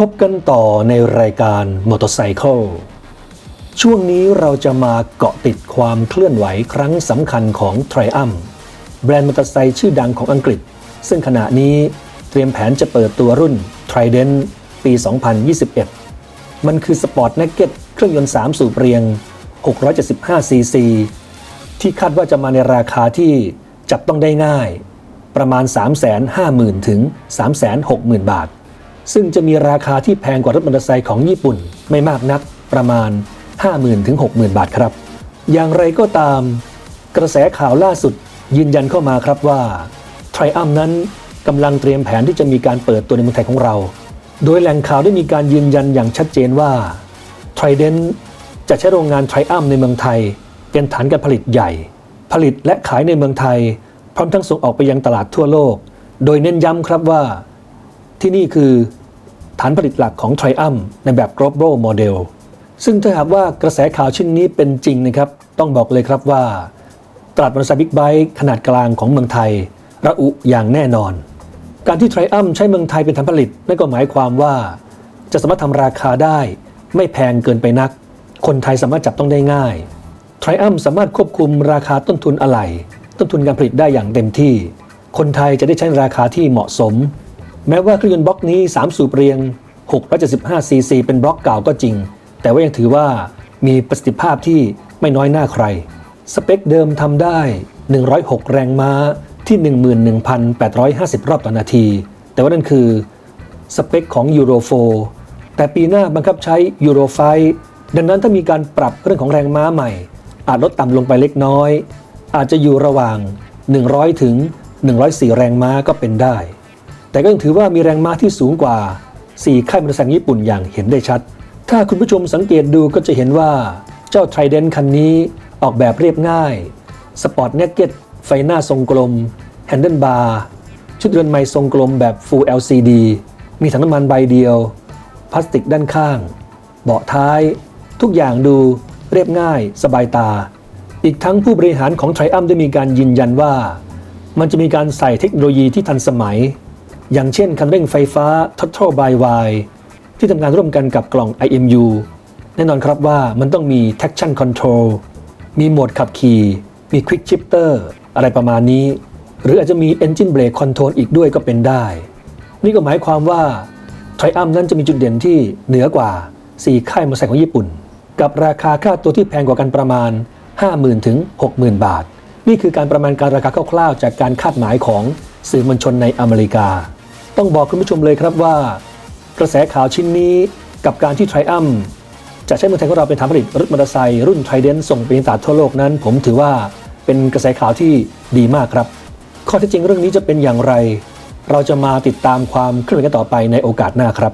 พบกันต่อในรายการ Motorcycle ช่วงนี้เราจะมาเกาะติดความเคลื่อนไหวครั้งสำคัญของ t r i u m p แบรนด์มอเตอร์ไซค์ชื่อดังของอังกฤษ ซึ่งขณะนี้เตรียมแผนจะเปิดตัวรุ่น Trident ปี 2021 มันคือสปอร์ต n น k เก็ตเครื่องยนต์ 3 สูบเรียง 675 ซีซี ที่คาดว่าจะมาในราคาที่จับต้องได้ง่าย ประมาณ 350,000 ถึง 360,000 บาท ซึ่งจะมีราคาที่แพงกว่ารถมอเตอร์ไซค์ของญี่ปุ่นไม่มากนักประมาณ 50,000ถึง60,000 บาทครับ อย่างไรก็ตาม กระแสข่าวล่าสุดยืนยันเข้ามาครับว่า Triumph นั้นกำลังเตรียมแผนที่จะมีการเปิดตัวในเมืองไทยของเรา โดยแหล่งข่าวได้มีการยืนยันอย่างชัดเจนว่า Trident จะใช้โรงงาน Triumph ในเมืองไทย เป็นฐานการผลิตใหญ่ ผลิตและขายในเมืองไทย พร้อมทั้งส่งออกไปยังตลาดทั่วโลก โดยเน้นย้ำครับว่า ที่นี่คือฐานผลิตหลักของ Triumph ในแบบ global model ซึ่งถ้าหากว่ากระแสข่าวเช่นนี้เป็นจริงนะครับ ต้องบอกเลยครับว่า ตลาดมอเตอร์ไซค์บิ๊กไบค์ขนาดกลางของเมืองไทย ระอุอย่างแน่นอน การที่ Triumph ใช้เมืองไทยเป็นฐานผลิต นั่นก็หมายความว่า จะสามารถทำราคาได้ ไม่แพงเกินไปนัก คนไทยสามารถจับต้องได้ง่าย Triumph สามารถควบคุมราคาต้นทุนอะไหล่ต้นทุนการผลิตได้อย่างเต็มที่ คนไทยจะได้ใช้ราคาที่เหมาะสม แม้ว่าเครื่องยนต์บล็อกนี้ 3 สูบเรียง 675 ซีซี เป็นบล็อกเก่าก็จริง แต่ว่ายังถือว่ามีประสิทธิภาพที่ไม่น้อยหน้าใคร สเปคเดิมทำได้ 106 แรงม้าที่ 11,850 รอบต่อนาที แต่ว่านั่นคือสเปคของ Euro 4แต่ปีหน้าบังคับใช้ Euro 5ดังนั้นถ้ามีการปรับเรื่องของแรงม้าใหม่ อาจลดต่ำลงไปเล็กน้อย อาจจะอยู่ระหว่าง 100 ถึง 104 แรงม้าก็เป็นได้ แต่ก็ยังถือว่ามีแรงม้าที่สูงกว่า 4 ค่ายมอเตอร์ไซค์ญี่ปุ่นอย่างเห็นได้ชัด ถ้าคุณผู้ชมสังเกตดูก็จะเห็นว่าเจ้า Trident คันนี้ออกแบบเรียบง่าย สปอร์ตเน k เก็ตไฟหน้าทรงกลมแฮนเดิลบาร์ชุดเรือนไม้ทรงกลมแบบ Full LCD มีถังน้ำมันใบเดียว พลาสติกด้านข้าง เบาะท้าย ทุกอย่างดูเรียบง่าย สบายตา อีกทั้งผู้บริหารของ t r i u m p ได้มีการยืนยันว่า มันจะมีการใส่เทคโนโลยีที่ทันสมัย อย่างเช่นคันเร่งไฟฟ้า Total by Y ที่ทำงานร่วมกันกับกล่อง IMU แน่นอนครับว่ามันต้องมี traction control มีโหมดขับขี่ มี quick shifter อะไรประมาณนี้ หรืออาจจะมี engine brake control อีกด้วยก็เป็นได้ นี่ก็หมายความว่า Triumph นั้นจะมีจุดเด่นที่เหนือกว่า 4 ค่ายมอเตอร์ไซค์ของญี่ปุ่น กับราคาค่าตัวที่แพงกว่ากันประมาณ 50,000ถึง60,000 บาท นี่คือการประมาณการราคาคร่าวๆ จากการคาดหมายของสื่อมวลชนในอเมริกา ต้องบอกคุณผู้ชมเลยครับว่า กระแสข่าวชิ้นนี้กับการที่ไทรอัมจะใช้เมืองไทยของเราเป็นฐานผลิตรถมอเตอร์ไซค์รุ่นไทเดนส่งไปยังตลาดทั่วโลกนั้น ผมถือว่าเป็นกระแสข่าวที่ดีมากครับ ข้อเท็จจริงเรื่องนี้จะเป็นอย่างไร เราจะมาติดตามความเคลื่อนไหวกันต่อไปในโอกาสหน้าครับ